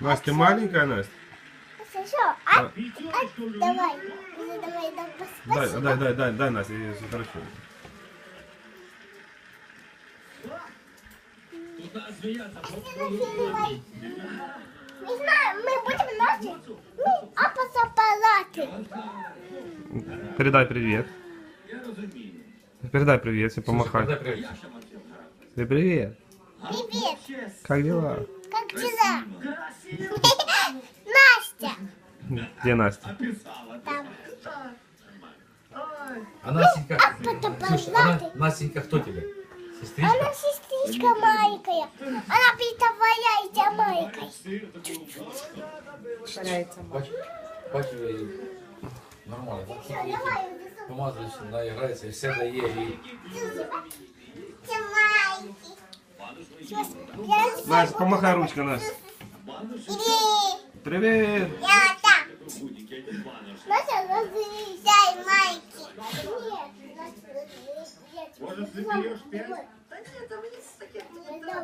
Настя, ты маленькая, Настя? Хорошо. А, а, давай. Давай, давай, Дай, дай, дай, дай, дай, Настя, я- хорошо. Нафиливай. Не знаю, мы будем носить. Ну, а посапалаты. Передай привет. Передай привет, все помахай. Передай привет. Ты привет. Привет. Как дела? Как дела? Настя. Где Настя? Там. А Настенька, А потом слушай, она, познаты. Настенька кто тебе? Сестричка? Она сестричка маленькая. Она притворяется маленькой. Повторяється. Бач, бач, е, нормально. так? Все, давай. Помазуєш, наіграється, і все дає. І... Настя, помахай ручкой, Настя. Іди. Привет. Я так. Настя, разрезай майки. Нет, Настя, я тебе Может, заберешь пять? Давай. Та ні, там є таке. Я дам.